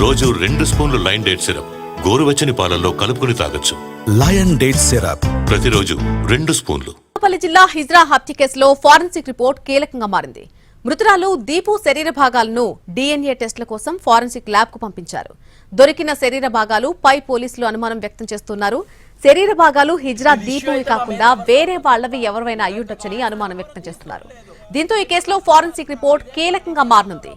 రోజు రెండు స్పూన్లు లైన్ డేట్ సిరప్. గోరువెచ్చని పాలల్లో కలుపుకుని తాగొచ్చు. Lion date syrup. ప్రతిరోజు రెండు స్పూన్లు. అనకాపల్లి జిల్లా హిజ్రా హత్య కేసులో ఫారెన్సిక్ రిపోర్ట్ కీలకంగా మారింది. మృతురాలు దీపు శరీర భాగాలను డీఎన్ఏ టెస్టుల కోసం ఫారెన్సిక్ ల్యాబ్కు పంపించారు. దొరికిన శరీర భాగాలు పై పోలీసులు అనుమానం వ్యక్తం చేస్తున్నారు. శరీర భాగాలు హిజ్రా దీపువి కాకుండా వేరే వాళ్ళవి ఎవరైనా అయ్యుండొచ్చని అనుమానం వ్యక్తం చేస్తున్నారు. దీంతో ఈ కేసులో ఫారెన్సిక్ రిపోర్ట్ కీలకంగా మారనుంది.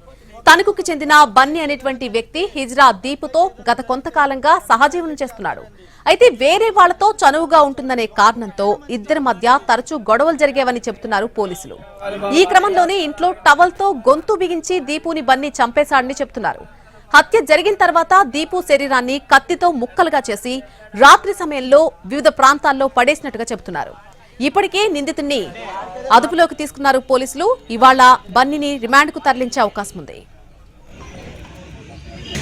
తణుకుకు చెందిన బన్నీ అనేటువంటి వ్యక్తి హిజ్రా దీపుతో గత కొంతకాలంగా సహజీవనం చేస్తున్నాడు. అయితే వేరే వాళ్ళతో చనువుగా ఉంటుందనే కారణంతో ఇద్దరి మధ్య తరచూ గొడవలు జరిగేవని చెబుతున్నారు పోలీసులు. ఈ క్రమంలోనే ఇంట్లో టవల్తో గొంతు బిగించి దీపుని బన్నీ చంపేశాడని చెబుతున్నారు. హత్య జరిగిన తర్వాత దీపు శరీరాన్ని కత్తితో ముక్కలుగా చేసి రాత్రి సమయంలో వివిధ ప్రాంతాల్లో పడేసినట్టుగా చెబుతున్నారు. ఇప్పటికే నిందితుడిని అదుపులోకి తీసుకున్నారు పోలీసులు. ఇవాళ బన్నీని రిమాండ్కు తరలించే అవకాశం ఉంది.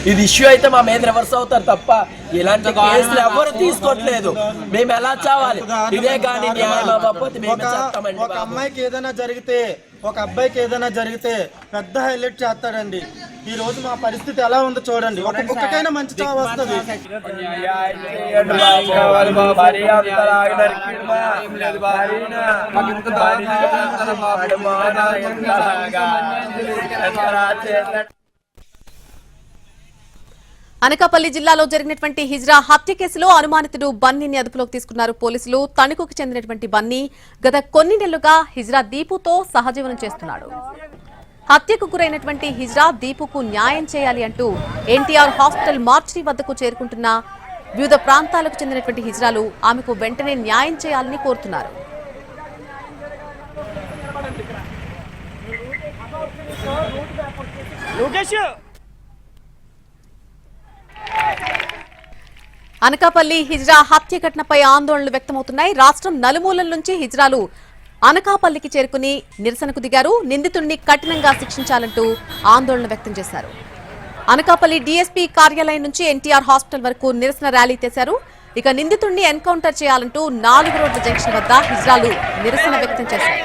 ఇది ఇష్యూ అయితే మా మీద రివర్స్ అవుతారు తప్ప ఇలాంటి కేసులు ఎవరు తీసుకోవట్లేదు. మేము ఎలా చావాలి? ఇదే కానీ ఒక అమ్మాయికి ఏదైనా జరిగితే ఒక అబ్బాయికి ఏదైనా జరిగితే పెద్ద హైలైట్ చేస్తాడండి. ఈ రోజు మా పరిస్థితి ఎలా ఉందో చూడండి. ఒక కుక్కకైనా మంచి చావు వస్తుంది. అనకాపల్లి జిల్లాలో జరిగినటువంటి హిజ్రా హత్య కేసులో అనుమానితుడు బన్నీని అదుపులోకి తీసుకున్నారు పోలీసులు. తణుకుకు చెందినటువంటి బన్నీ గత కొన్ని నెలలుగా హిజ్రా దీపుతో సహజీవనం చేస్తున్నాడు. హత్యకు గురైనటువంటి హిజ్రా దీపుకు న్యాయం చేయాలి అంటూ ఎన్టీఆర్ హాస్పిటల్ మార్చి వద్దకు చేరుకుంటున్న వివిధ ప్రాంతాలకు చెందినటువంటి హిజ్రాలు ఆమెకు వెంటనే న్యాయం చేయాలని కోరుతున్నారు. అనకాపల్లి హిజ్రా హత్య ఘటనపై ఆందోళనలు వ్యక్తమవుతున్నాయి. రాష్ట్రం నలుమూలల నుంచి హిజ్రాలు అనకాపల్లికి చేరుకుని నిరసనకు దిగారు. నిందితుడిని కఠినంగా శిక్షించాలంటూ ఆందోళన వ్యక్తం చేశారు. అనకాపల్లి డీఎస్పీ కార్యాలయం నుంచి ఎన్టీఆర్ హాస్పిటల్ వరకు నిరసన ర్యాలీ చేశారు ఇక నిందితుడిని ఎన్కౌంటర్ చేయాలంటూ నాలుగు రోడ్ల జంక్షన్ వద్ద హిజ్రాలు నిరసన వ్యక్తం చేశారు.